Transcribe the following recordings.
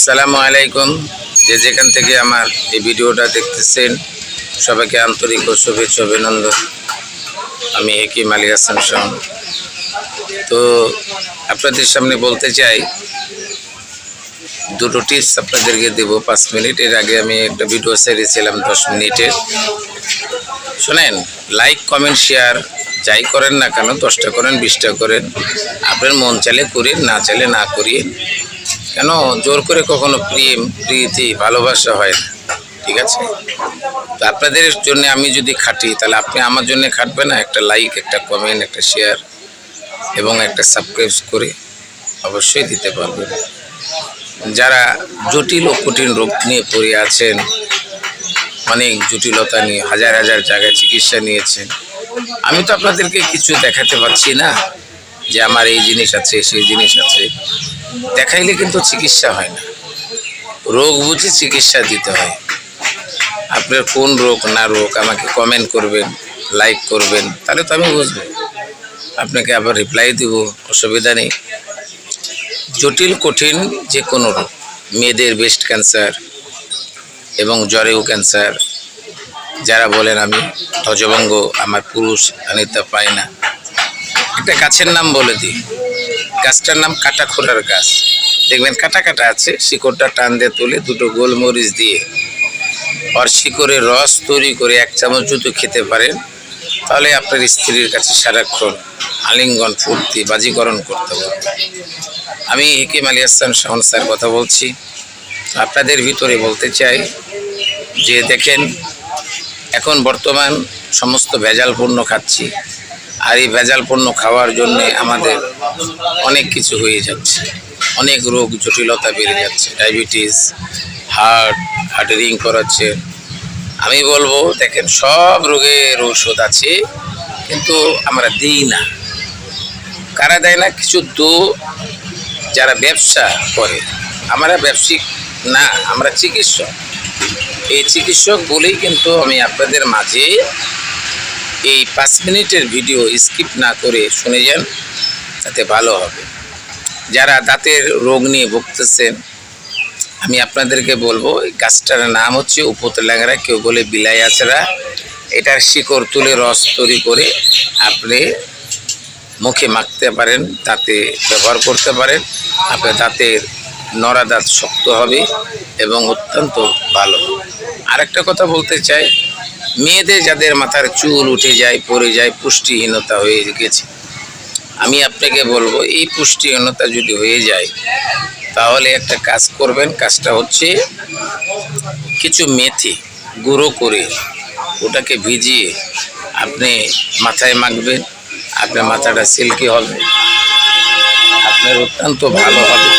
আসসালামু আলাইকুম। যে যেখান থেকে আমার এই ভিডিওটা দেখতেছেন, সবাইকে আন্তরিক ও শুভেচ্ছা অভিনন্দন। আমি হেকিম আলী হাসান শাহ তো আপনাদের সামনে বলতে চাই, দুটো টিপস আপনাদেরকে দেবো পাঁচ মিনিট। এর আগে আমি একটা ভিডিও সেরেছিলাম দশ মিনিটের শোনেন লাইক কমেন্ট শেয়ার যাই করেন না কেন, দশটা করেন, বিশটা করেন। আপনার মন চালে করেন, না চালে না করিয়ে কেন জোর করে কখনো প্রেম, প্রীতি, ভালোবাসা হয় না? ঠিক আছে? তো আপনাদের জন্য আমি যদি খাটি, তাহলে আপনি আমার জন্য খাটবেন না? একটা লাইক একটা কমেন্ট একটা শেয়ার এবং একটা সাবস্ক্রাইব করে অবশ্যই দিতে পারবেন। যারা জটিল ও কঠিন রোগ নিয়ে পড়ে আছেন, অনেক জটিলতা নিয়ে, হাজার হাজার জায়গায় চিকিৎসা নিয়েছেন, আমি তো আপনাদেরকে কিছু দেখাতে পারছি না যে আমার এই জিনিস আছে, সেই জিনিস আছে। দেখাইলে কিন্তু চিকিৎসা হয় না। রোগ বুঝে চিকিৎসা দিতে হয়। আপনার কোন রোগ না রোগ আমাকে কমেন্ট করবেন লাইক করবেন, তাহলে তো আমি বুঝব। আপনাকে আবার রিপ্লাই দিব, অসুবিধা নেই। জটিল, কঠিন যে কোনো রোগ, মেয়েদের ব্রেস্ট ক্যান্সার এবং জরেও ক্যান্সার যারা বলেন আমি ধ্বজভঙ্গ, আমার পুরুষ আনিতা পায় না একটা গাছের নাম বলে দিই। গাছটার নাম কাটাখোরার গাছ। দেখবেন কাটা কাটা আছে, শিকড়টা টান দিয়ে তুলে দুটো গোলমরিচ দিয়ে আর শিকড়ের রস তৈরি করে এক চামচ জুতো খেতে পারেন, তাহলে আপনার স্ত্রীর কাছে সারাক্ষণ আলিঙ্গন ফুর্তি, বাজিকরণ করতে পারবেন আমি হেকিম আলী হাসান শাহন স্যার কথা বলছি। আপনাদের ভিতরে বলতে চাই যে দেখেন, এখন বর্তমান সমস্ত ভেজালপূর্ণ খাচ্ছি। আর এই ভেজাল পণ্য খাওয়ার জন্যে আমাদের অনেক কিছু হয়ে যাচ্ছে। অনেক রোগ জটিলতা বেড়ে যাচ্ছে। ডায়াবেটিস, হার্ট হার্ট রিং করাচ্ছে। আমি বলব, দেখেন, সব রোগের ঔষধ আছে, কিন্তু আমরা দিই না। কারা দেয় না? কিছু দো যারা ব্যবসা করে। আমরা ব্যবসায়িক না, আমরা চিকিৎসক। এই চিকিৎসক বলেই কিন্তু আমি আপনাদের মাঝে এই পাঁচ মিনিটের ভিডিও স্কিপ না করে শুনে যান, তাতে ভালো হবে। যারা দাঁতের রোগ নিয়ে ভুগতেছেন, আমি আপনাদেরকে বলব, এই গাছটার নাম হচ্ছে উপতলাঙ্গরা কেউ বলে বিলাই আছড়া এটার শিকড় তুলে রস তৈরি করে আপনি মুখে মাখতে পারেন, দাঁতে ব্যবহার করতে পারেন। আপনার দাঁতের নড়া দাঁত শক্ত হবে এবং অত্যন্ত ভালো। আরেকটা কথা বলতে চাই মেয়েদের যাদের মাথার চুল উঠে যায়, পড়ে যায়, পুষ্টিহীনতা হয়ে গেছে। আমি আপনাকে বলব, এই পুষ্টিহীনতা যদি হয়ে যায়, তাহলে একটা কাজ করবেন, কাজটা হচ্ছে কিছু মেথি গুঁড়ো করে ওটাকে ভিজিয়ে আপনি মাথায় মাখবেন, আপনার মাথাটা সিল্কি হবে, আপনার অত্যন্ত ভালো হবে।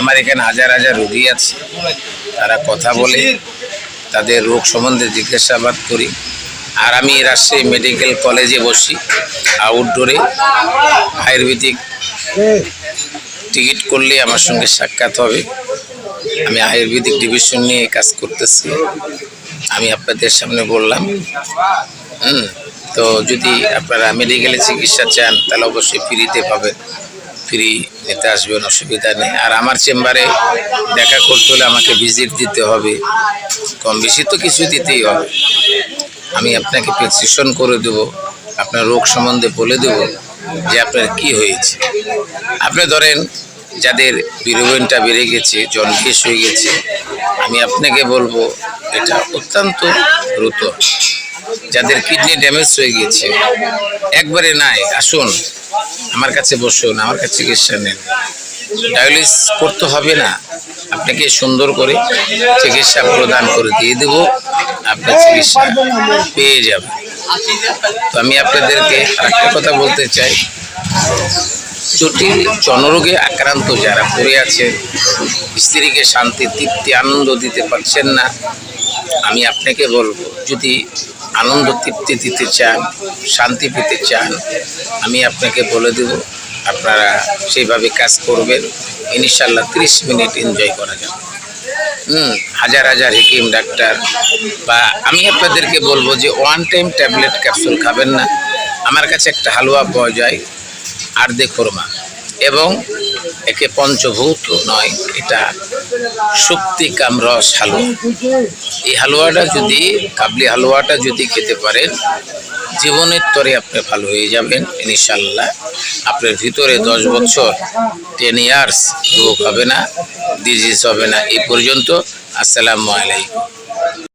আমার এখানে হাজার হাজার রোগী আছে, তারা কথা বলে। তাদের রোগ সম্বন্ধে জিজ্ঞাসাবাদ করি। আর আমি রাজশাহী মেডিকেল কলেজে বসি আউটডোরে আয়ুর্বেদিক টিকিট করলে আমার সঙ্গে সাক্ষাৎ হবে। আমি আয়ুর্বেদিক ডিভিশন নিয়ে কাজ করতেছি। আমি আপনাদের সামনে বললাম, হুম, তো যদি আপনারা মেডিকেলে চিকিৎসা চান, তাহলে অবশ্যই ফ্রিতে পাবেন। ফ্রি, নিতে আসবেন, অসুবিধা নেই। আর আমার চেম্বারে দেখা করতে হলে আমাকে ভিজিট দিতে হবে। কম বেশি তো কিছু দিতেই হবে। আমি আপনাকে প্রেসক্রিপশন করে দেব, আপনার রোগ সম্বন্ধে বলে দেব যে আপনার কি হয়েছে। আপনি ধরেন, যাদের বিরোবিনটা বেড়ে গেছে জন্ডিস হয়ে গেছে, আমি আপনাকে বলব, এটা অত্যন্ত দ্রুত। যাদের কিডনি ড্যামেজ হয়ে গেছে, একবারে নাই, আসুন। আমার কাছে বসুন, আমার কাছে চিকিৎসা নেন। ডায়ালিস করতে হবে না। আপনাকে সুন্দর করে চিকিৎসা প্রদান করে দিয়ে দেব, আপনার চিকিৎসা পেয়ে যাবেন তো আমি আপনাদেরকে আরেকটা কথা বলতে চাই। জটিল জনরোগে আক্রান্ত যারা পড়ে আছে স্ত্রীকে শান্তি, তৃপ্তি, আনন্দ দিতে পারছেন না, আমি আপনাকে বলব, যদি আনন্দ তৃপ্তি দিতে চান, শান্তি পেতে চান, আমি আপনাকে বলে দেব, আপনারা সেইভাবে কাজ করবেন। ইনশাল্লাহ ত্রিশ মিনিট এনজয় করা যাবে। হুম, হাজার হাজার হেকিম, ডাক্তার। বা আমি আপনাদেরকে বলব যে ওয়ান টাইম ট্যাবলেট ক্যাপসুল খাবেন না। আমার কাছে একটা হালুয়া পাওয়া যায় আর দে খোরমা। এবং একে পঞ্চভূত নয়, এটা শক্তি কামরস হালুয়া। এই হালুয়াটা যদি, কাবলি হালুয়াটা যদি খেতে পারেন, জীবনের তরে আপনি ভালো হয়ে যাবেন ইনশাল্লাহ আপনার ভিতরে দশ বছর টেন ইয়ার্স রোগ হবে না ডিজিজ হবে না। এই পর্যন্ত, আসসালামু আলাইকুম।